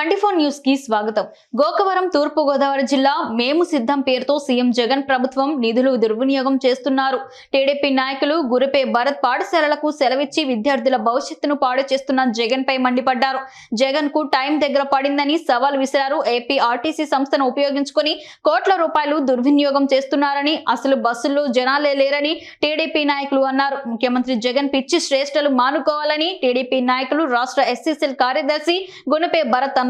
Twenty four న్యూస్కి స్వాగతం. గోకవరం తూర్పు గోదావరి జిల్లా మేము సిద్ధం పేరుతో సీఎం జగన్ ప్రభుత్వం నిధులు దుర్వినియోగం చేస్తున్నారు. టీడీపీ నాయకులు గురిపే భరత్ పాఠశాలలకు సెలవిచ్చి విద్యార్థుల భవిష్యత్తును పాడు చేస్తున్న జగన్ పై మండిపడ్డారు. జగన్కు టైం దగ్గర పడిందని సవాల్ విసిరారు ఏపీ ఆర్టీసీ సంస్థను ఉపయోగించుకొని కోట్ల రూపాయలు దుర్వినియోగం చేస్తున్నారని అసలు బస్సుల్లో జనాలే లేరని టీడీపీ నాయకులు అన్నారు. ముఖ్యమంత్రి జగన్ పిచ్చి శ్రేష్టలు మానుకోవాలని టీడీపీ నాయకులు రాష్ట్ర ఎస్సీసీఎల్ కార్యదర్శి గుణపే భరత్ అన్నారు.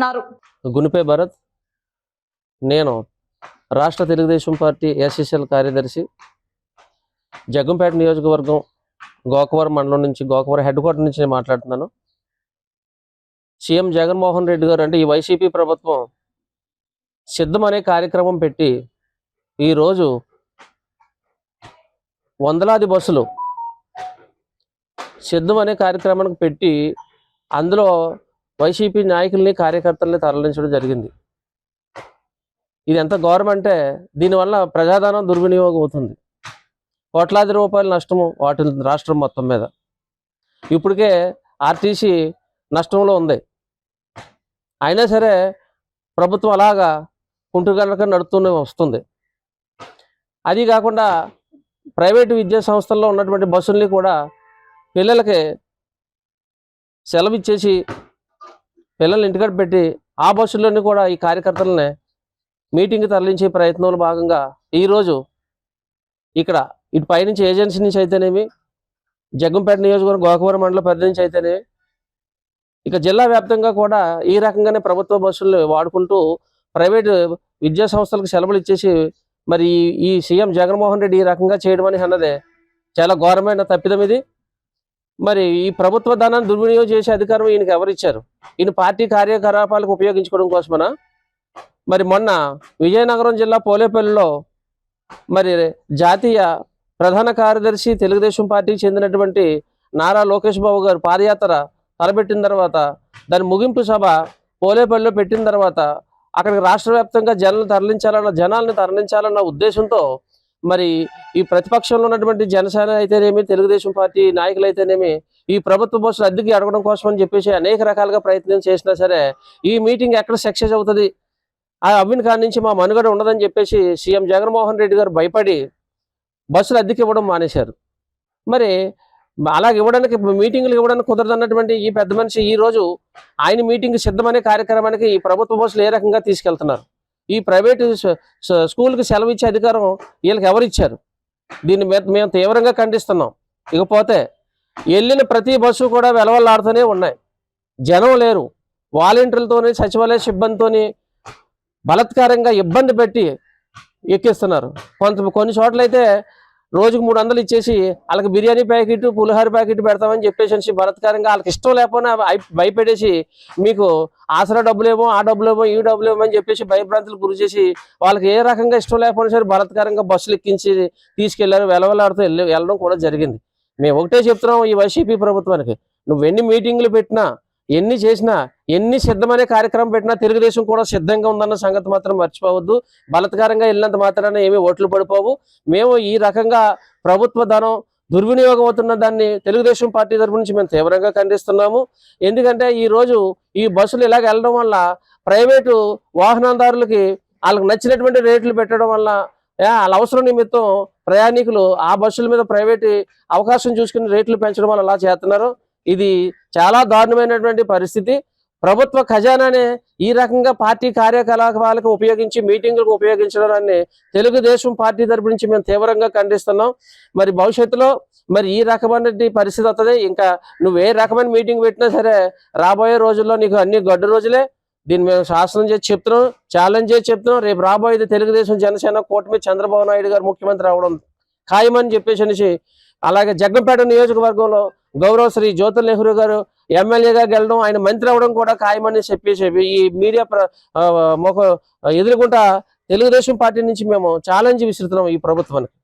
గునిపే భరత్ నేను రాష్ట్ర తెలుగుదేశం పార్టీ ఎస్ఎస్ఎల్ కార్యదర్శి జగ్గంపేట నియోజకవర్గం గోకవరం మండలం నుంచి గోకవరం హెడ్ క్వార్టర్ నుంచి నేను మాట్లాడుతున్నాను. సీఎం జగన్మోహన్ రెడ్డి గారు అంటే ఈ వైసీపీ ప్రభుత్వం సిద్ధం అనే కార్యక్రమం పెట్టి ఈరోజు వందలాది బస్సులు సిద్ధం అనే కార్యక్రమానికి పెట్టి అందులో వైసీపీ నాయకుల్ని కార్యకర్తల్ని తరలించడం జరిగింది. ఇది ఎంత ఘోరం అంటే దీనివల్ల ప్రజాధనం దుర్వినియోగం అవుతుంది కోట్లాది రూపాయల నష్టము వాటి రాష్ట్రం మొత్తం మీద. ఇప్పటికే ఆర్టీసీ నష్టంలో ఉంది. అయినా సరే ప్రభుత్వం అలాగా కుంటుగనక నడుతూనే వస్తుంది. అది కాకుండా ప్రైవేటు విద్యా సంస్థల్లో ఉన్నటువంటి బస్సుల్ని కూడా పిల్లలకి సెలవు ఇచ్చేసి పిల్లల్ని ఇంటికాడ పెట్టి ఆ బస్సుల్లోనే కూడా ఈ కార్యకర్తలని మీటింగ్ తరలించే ప్రయత్నంలో భాగంగా ఈరోజు ఇక్కడ ఇటు పైనుంచి ఏజెన్సీ నుంచి అయితేనేమి జగ్గంపేట నియోజకవర్గం గోకవరం మండల పరిధి నుంచి అయితేనేమి ఇక జిల్లా వ్యాప్తంగా కూడా ఈ రకంగానే ప్రభుత్వ బస్సులు వాడుకుంటూ ప్రైవేటు విద్యా సంస్థలకు సెలవులు ఇచ్చేసి మరి ఈ- ఈ సీఎం జగన్మోహన్ రెడ్డి ఈ రకంగా చేయడం అని అన్నదే చాలా ఘోరమైన తప్పిదం ఇది. మరి ఈ ప్రభుత్వ ధనాన్ని దుర్వినియోగం చేసే అధికారం ఈయనకి ఎవరిచ్చారు? ఈయన పార్టీ కార్యకలాపాలకు ఉపయోగించుకోవడం కోసమనా? మరి మొన్న విజయనగరం జిల్లా పోలేపల్లిలో మరి జాతీయ ప్రధాన కార్యదర్శి తెలుగుదేశం పార్టీకి చెందినటువంటి నారా లోకేష్ బాబు గారు పాదయాత్ర తలపెట్టిన తర్వాత దాని ముగింపు సభ పోలేపల్లిలో పెట్టిన తర్వాత అక్కడికి రాష్ట్ర వ్యాప్తంగా జనాలను తరలించాలన్న జనాలను తరలించాలన్న ఉద్దేశంతో మరి ఈ ప్రతిపక్షంలో ఉన్నటువంటి జనసేన అయితేనేమి తెలుగుదేశం పార్టీ నాయకులు అయితేనేమి ఈ ప్రభుత్వ బస్సులు అద్దెకి అడగడం కోసం అని చెప్పేసి అనేక రకాలుగా ప్రయత్నం చేసినా సరే ఈ మీటింగ్ ఎక్కడ సక్సెస్ అవుతుంది? ఆ అవిన్ కాడి నుంచి మా మనుగడ ఉండదని చెప్పేసి సీఎం జగన్మోహన్ రెడ్డి గారు భయపడి బస్సులు అద్దెకి ఇవ్వడం మానేశారు. మరి అలాగ ఇవ్వడానికి మీటింగ్లు ఇవ్వడానికి కుదరదన్నటువంటి ఈ పెద్ద మనిషి ఈ రోజు ఆయన మీటింగ్ సిద్ధమనే కార్యక్రమానికి ఈ ప్రభుత్వ బస్సులు ఏ రకంగా తీసుకెళ్తున్నారు? ఈ ప్రైవేటు స్కూల్కి సెలవు ఇచ్చే అధికారం వీళ్ళకి ఎవరు ఇచ్చారు దీన్ని మేము తీవ్రంగా ఖండిస్తున్నాం. ఇకపోతే వెళ్ళిన ప్రతి బస్సు కూడా వెలవల్లాడుతూనే ఉన్నాయి. జనం లేరు. వాలంటీర్లతోని సచివాలయ సిబ్బందితోని బలత్కారంగా ఇబ్బంది పెట్టి ఎక్కిస్తున్నారు. కొంత కొన్ని చోట్లయితే రోజుకు మూడు వందలు ఇచ్చేసి వాళ్ళకి బిర్యానీ ప్యాకెట్ పులిహోర ప్యాకెట్ పెడతామని చెప్పేసి బలత్కారంగా వాళ్ళకి ఇష్టం లేకపోయినా భయపెట్టేసి మీకు ఆసరా డబ్బులేమో ఆ డబ్బులేమో ఈ డబ్బులేమో అని చెప్పేసి భయభ్రాంతులు గురి చేసి వాళ్ళకి ఏ రకంగా ఇష్టం లేకపోయినా సరే బలత్కారంగా బస్సులు ఎక్కించి తీసుకెళ్ళారు వెలవెలాడుతూ వెళ్ళి వెళ్ళడం కూడా జరిగింది. మేము ఒకటే చెప్తున్నాం ఈ వైసీపీ ప్రభుత్వానికి నువ్వు ఎన్ని మీటింగ్లు పెట్టినా ఎన్ని చేసినా ఎన్ని సిద్ధమనే కార్యక్రమం పెట్టినా తెలుగుదేశం కూడా సిద్ధంగా ఉందన్న సంగతి మాత్రం మర్చిపోవద్దు. బలత్కారంగా వెళ్ళినంత మాత్రాన ఏమీ ఓట్లు పడిపోవు. మేము ఈ రకంగా ప్రభుత్వ ధనం దుర్వినియోగం అవుతున్న దాన్ని తెలుగుదేశం పార్టీ తరపు నుంచి మేము తీవ్రంగా ఖండిస్తున్నాము. ఎందుకంటే ఈ రోజు ఈ బస్సులు ఇలాగ వెళ్ళడం వల్ల ప్రైవేటు వాహనదారులకి వాళ్ళకి నచ్చినటువంటి రేట్లు పెట్టడం వల్ల వాళ్ళ అవసరం నిమిత్తం ప్రయాణికులు ఆ బస్సుల మీద ప్రైవేట్ అవకాశం చూసుకుని రేట్లు పెంచడం వల్ల అలా చేస్తున్నారు. ఇది చాలా దారుణమైనటువంటి పరిస్థితి. ప్రభుత్వ ఖజానానే ఈ రకంగా పార్టీ కార్యకలాపాలకు ఉపయోగించి మీటింగులకు ఉపయోగించడాన్ని తెలుగుదేశం పార్టీ తరపు నుంచి మేము తీవ్రంగా ఖండిస్తున్నాం. మరి భవిష్యత్తులో మరి ఈ రకమైన పరిస్థితి వస్తుంది ఇంకా నువ్వు ఏ రకమైన మీటింగ్ పెట్టినా సరే రాబోయే రోజుల్లో నీకు అన్ని గడ్డు రోజులే. దీన్ని మేము శాసనం చేసి చెప్తున్నాం ఛాలెంజ్ చేసి చెప్తున్నాం. రేపు రాబోయేది తెలుగుదేశం జనసేన కూటమి చంద్రబాబు నాయుడు గారు ముఖ్యమంత్రి అవడం ఖాయమని చెప్పేసి అనేసి అలాగే జగ్గంపేట నియోజకవర్గంలో గౌరవ శ్రీ జ్యోతి నెహ్రూ గారు ఎమ్మెల్యేగా గెలడం ఆయన మంత్రి అవడం కూడా ఖాయమని చెప్పేసి ఈ మీడియా ప్ర మొక ఎదుర్కొంటా తెలుగుదేశం పార్టీ నుంచి మేము ఛాలెంజ్ విసురుతున్నాం ఈ ప్రభుత్వానికి.